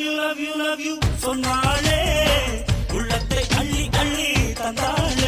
Love you love you love you சொன்னாளே உள்ளத்தை அள்ளி அள்ளி தந்தாள்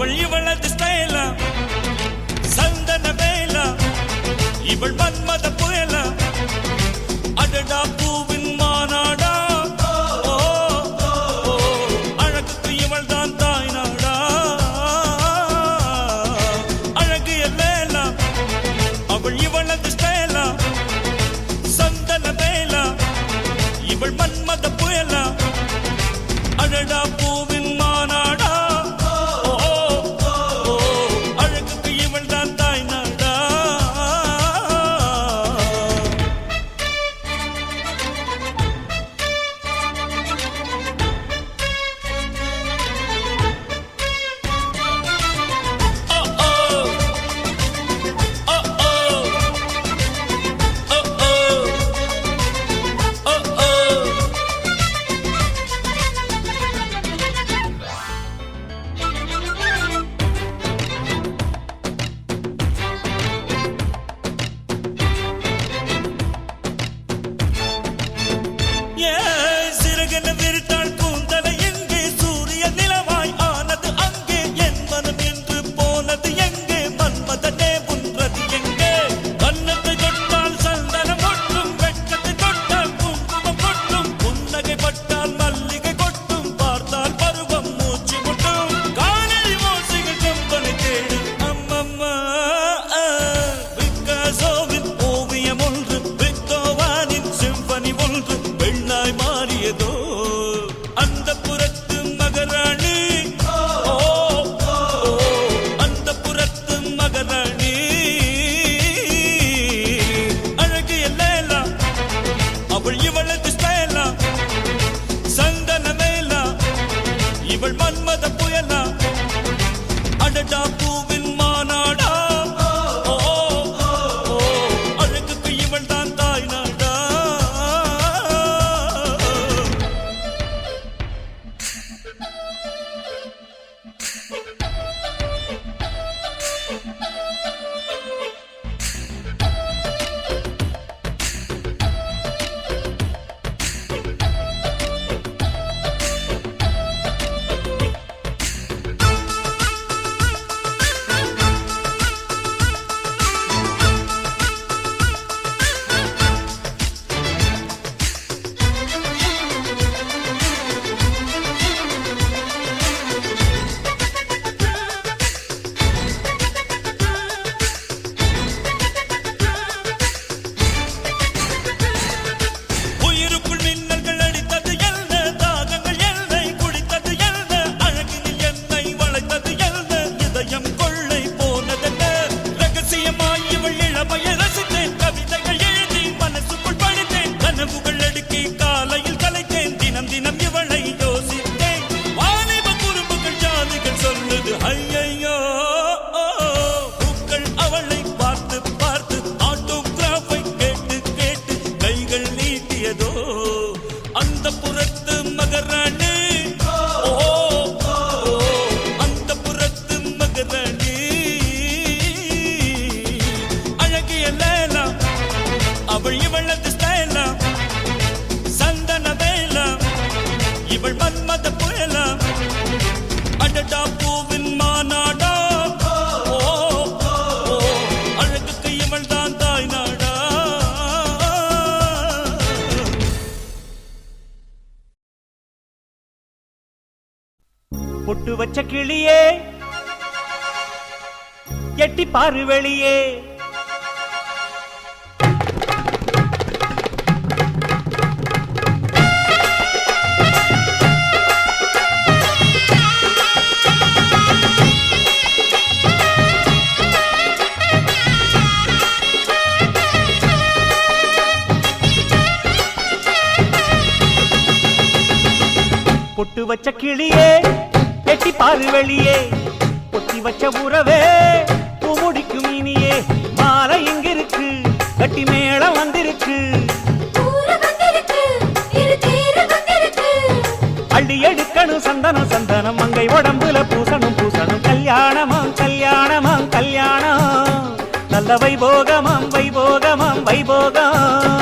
இவள் இவளது ஸ்டைலா? சந்தன வேலா இவள் மன்மத புயலா? அடடா பூவின் மாநாடு பாரு வெளியே பொட்டு வச்ச கிளியே எட்டி பாரு வெளியே. பொட்டி வச்ச உறவே கட்டி மேளம் வந்திருக்கு. அள்ளி எடுக்கணும் சந்தனம் சந்தனம் மங்கை உடம்புல பூசணும் பூசணும். கல்யாணமாம் கல்யாணமாம் கல்யாணம். நல்ல வைபோகமாம் வைபோகமாம் வைபோகம்.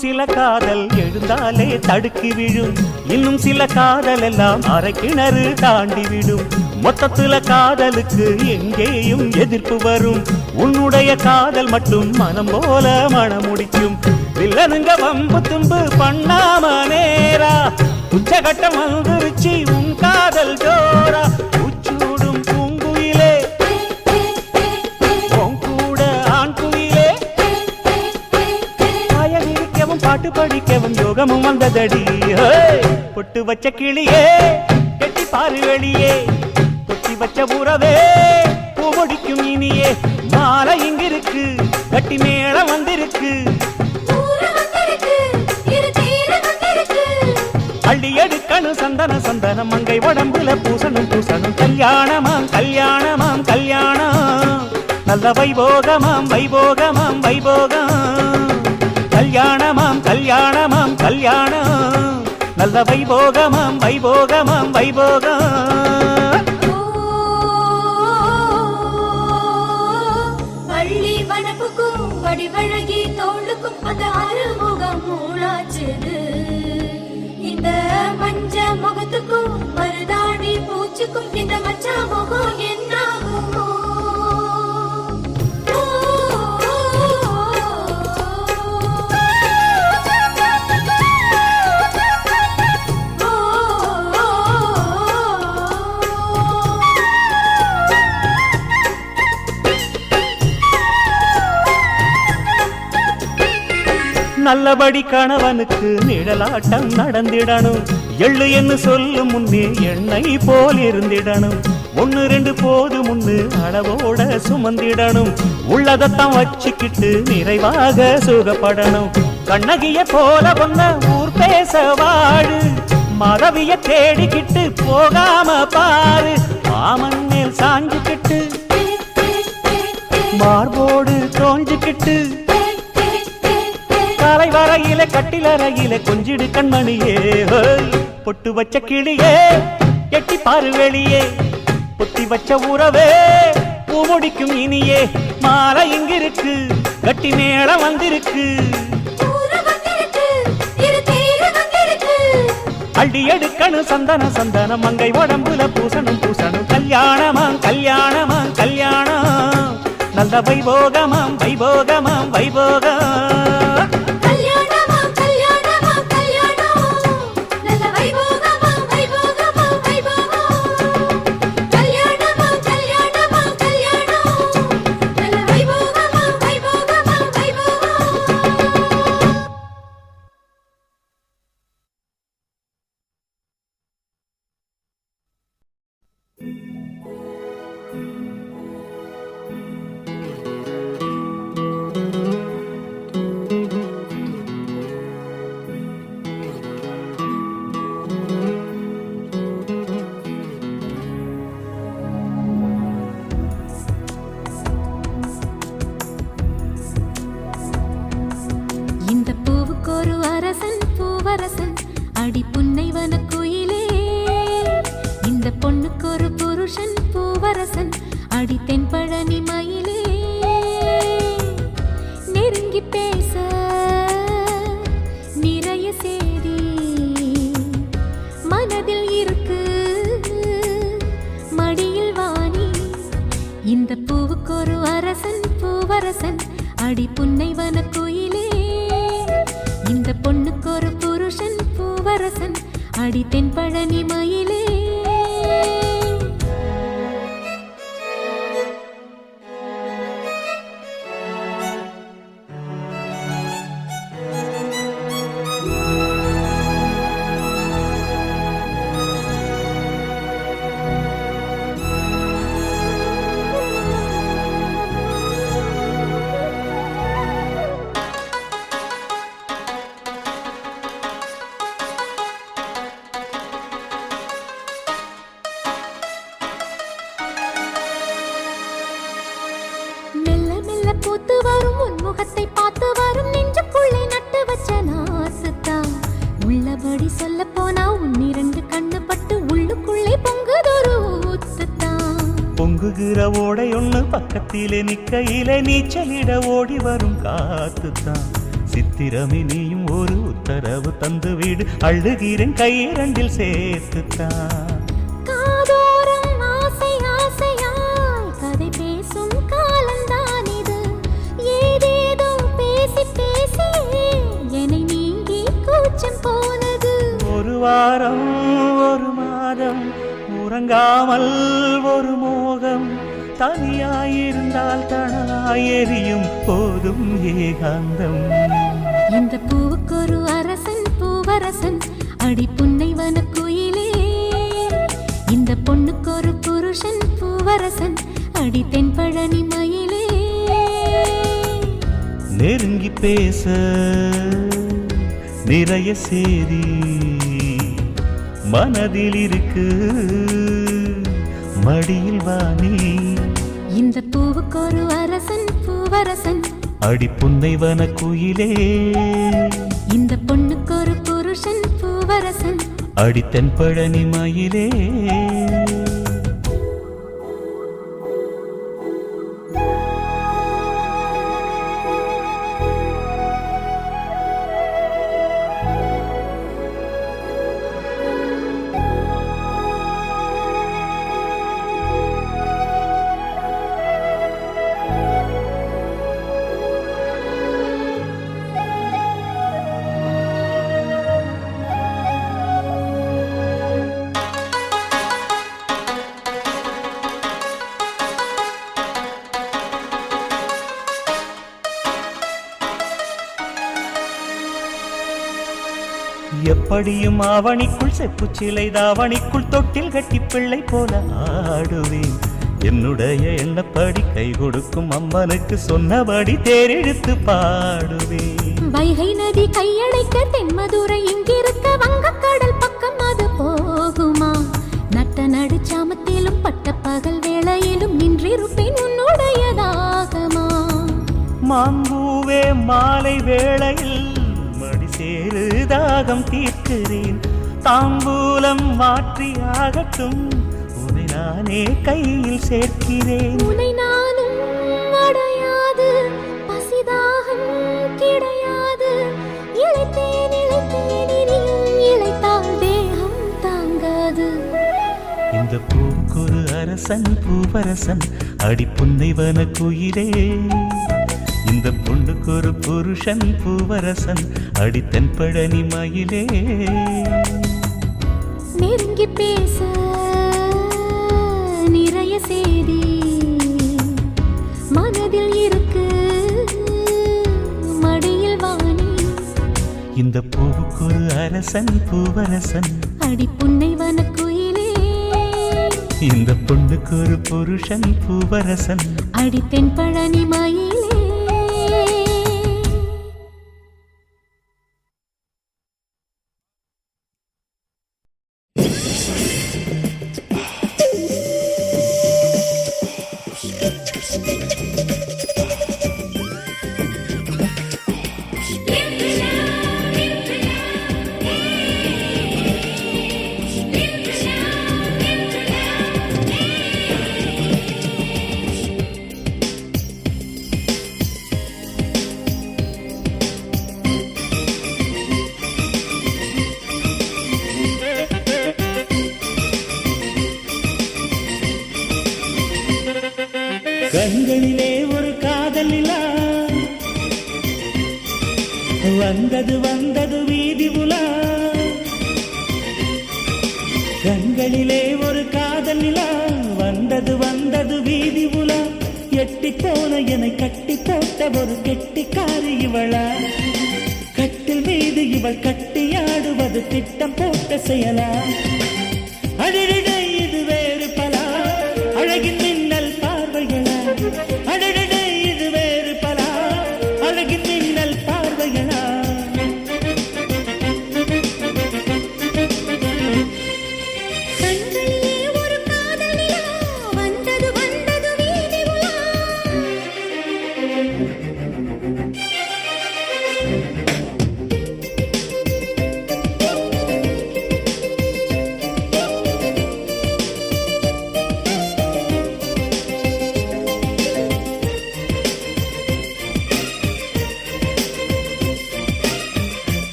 சில காதல் எழுந்தாலே தடுக்கி விழும். இன்னும் சில காதல் எல்லாம் அரைக்கிணறு கிணறு தாண்டி விடும். மொத்தத்துல காதலுக்கு எங்கேயும் எதிர்ப்பு வரும். உன்னுடைய காதல் மட்டும் மனம் போல மனமுடிக்கும் வில்லனுங்க வம்பு தும்பு பண்ணாம நேரா. உச்சகட்டம் வந்துருச்சு உன் காதல் ஜோரா. பாட்டு படிக்கவும் யோகமும் வந்ததடி! பொட்டு வச்ச கிளியே கெட்டி பாரு வெளியே. கொட்டி வச்ச உறவே பூமொடிக்கும் இனியே. மாலை இங்கிருக்கு கட்டி தீர வந்திருக்கு. அள்ளி எடுக்கணும் சந்தன சந்தனம் மங்கை உடம்புல பூசணும் பூசணும். கல்யாணமாம் கல்யாணமாம் கல்யாணம். நல்ல வைபோகமாம் வைபோகமாம் வைபோகம். கல்யாணமாம் கல்யாணமாம் கல்யாணம். நல்ல வைபோகமாம் வைபோகமாம் வைபோகம். வள்ளி வனப்புக்கும் வடிவழகி தோளுக்கும் அந்த அறுமுகம் மூளாச்சுது இந்த மஞ்ச முகத்துக்கும் மருதாணி பூச்சுக்கும் இந்த மச்சா முகம் என்ன நல்லபடி கணவனுக்கு நிழலாட்டம் நடந்திடணும். எள்ளு என்று சொல்லும் முன்னே எண்ணெய் போல் இருந்திடணும். ஒன்னு ரெண்டு போது முன்னு அளவோட சுமந்திடணும். உள்ளதத்தான் வச்சுக்கிட்டு நிறைவாக சுகப்படணும். கண்ணகிய போல பொண்ண ஊர் பேச வாழு மதவிய தேடிக்கிட்டு போகாம பாரு. மாமன் மேல் சாஞ்சுக்கிட்டு மார்போடு தோஞ்சுக்கிட்டு காலை வரையில கட்டிலறையில கொஞ்சிடு கண்மணியே. பொட்டு வச்ச கிளியே எட்டி பாரு வெளியே. பொத்தி வச்ச உறவே பூமுடிக்கும் இனியே. மாலை இங்கிருக்கு கட்டி மேளம் வந்திருக்கு. அள்ளி எடுக்கணும் சந்தன சந்தனம் மங்கை உடம்புல பூசணும் பூசணும். கல்யாணமாம் கல்யாணமாம் கல்யாணம். நல்ல வைபோகமாம் வைபோகமாம் வைபோகம் நீச்சலிட ஓடி வரும் காத்துத்தான். சித்திரமே நீயும் ஒரு உத்தரவு தந்து வீடு. அழுகிறேன் கையிரண்டில் சேர்த்துத்தான். ஒரு வாரம் ஒரு மாதம் உறங்காமல் ஒரு மோகம். தனியாயிருந்தால் தனலாய் எரியும் போதும் ஏகாந்தம். இந்த பூவுக்கு ஒரு அரசன் பூவரசன் அடி புன்னைவன குயிலே இந்த பொண்ணுக்கு ஒரு புருஷன் பூவரசன் அடி தென்பழனி மயிலே. நெருங்கி பேச நிறைய சேதி மனதில் இருக்கு மடியில் வாணி இந்த பூவுக்கு ஒரு அரசன் பூவரசன் அடி புன்னைவன குயிலே. இந்த பொண்ணுக்கு ஒரு புருஷன் பூவரசன். அடி தென்பழனி மயிலே எப்படியும் ஆவணிக்குள் செப்பு சிலை தாவணிக்குள் தொட்டில் கட்டி பிள்ளை போல ஆடுவேன். என்னுடைய எண்ணப்படி கை கொடுக்கும் அம்மனுக்கு சொன்னபடி தேரெடுத்து பாடுவேன். வைகை நதி கையடைக்க தென்மதுரை இங்கிருக்க வங்கக்கடல் பக்கம் அது போகுமா? நட்ட நடுச்சாமத்திலும் பட்ட பகல் வேளையிலும் நின்றிருப்பேன் உன்னுடைய தாகமா மாம்பூவே மாலை வேளையில் மடி சேரு தாகம் தீர்க்கிறேன் தாம்பூலம் மாற்றி ஆகட்டும் உன்னை நானே கையில் சேர்க்கிறேன். உனை நானும் அடையாது. பசிதாகம் கிடையாது. இழைத்தேன் இழைத்தேன் இனியும் இழைத்தால் தேகம் தாங்காது. இந்த பூவுக்கொரு அரசன் பூவரசன் அடி புன்னைவன குயிலே இந்த பொண்ணுக்கு ஒரு புருஷன் பூவரசன் அடி தென்பழனி மயிலே. நெருங்கி பேச நிறைய செய்தி மனதில் இருக்கு மடியில் வாணி. இந்த பூவுக்கொரு அரசன் பூவரசன் அடி புன்னை வனக்குயிலே. இந்த பொண்ணுக்கு ஒரு புருஷன் பூவரசன் அடி தென்பழனி மயிலே. கண்களிலே ஒரு காதல் நிலா வந்தது வந்தது வீதி உலா. கண்களிலே ஒரு காதல் நிலா வந்தது வந்தது வீதி உலா. எட்டி போன என்னை கட்டி போட்ட ஒரு கெட்டிக்காரி இவளா. கட்டில் மீது இவள் கட்டியாடுவது திட்டம் போட்ட செயலா.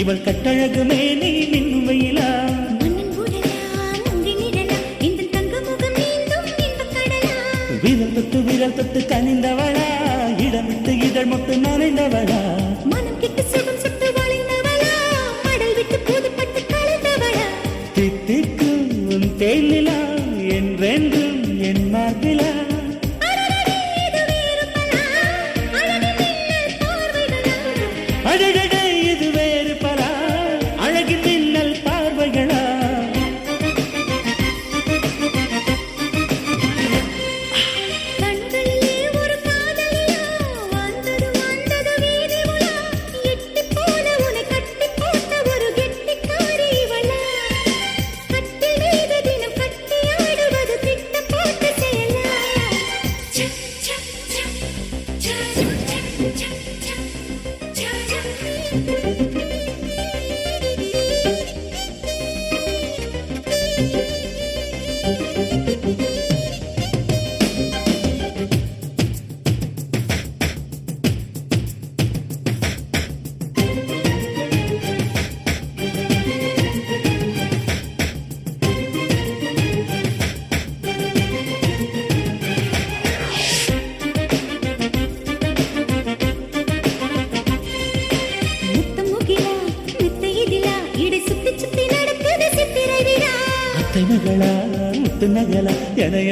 இவள் கட்டழகு மேனி மின்வையிலா விரல் தொட்டு விரல் தொட்டு கனிந்தவளா? இடமிட்டு இதழ் மொட்டு நனைந்தவளா? மனம் கிட்டு சுகம் சுட்டு வளைந்தவளா படல் விட்டு போதுப்பட்டு கலந்தவளா தித்திக்கும் தேனிலா என்றென்றும் என் மார்பிலா?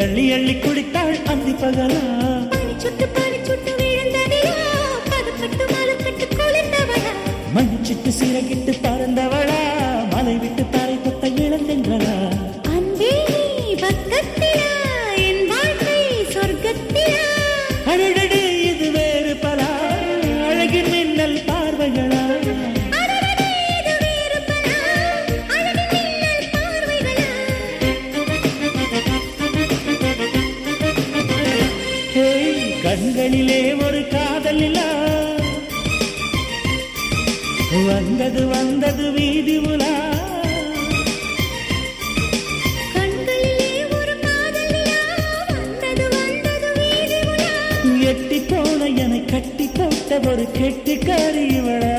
அள்ளி அள்ளி குடித்தாள் அந்தி பகலா. மணிச்சுட்டு சிறகிட்டு கண்களிலே ஒரு காதல் நிலா. வந்தது வந்தது வீதி உலா. எட்டி போன என கட்டி போட்ட ஒரு கெட்டிக்காரி இவளா.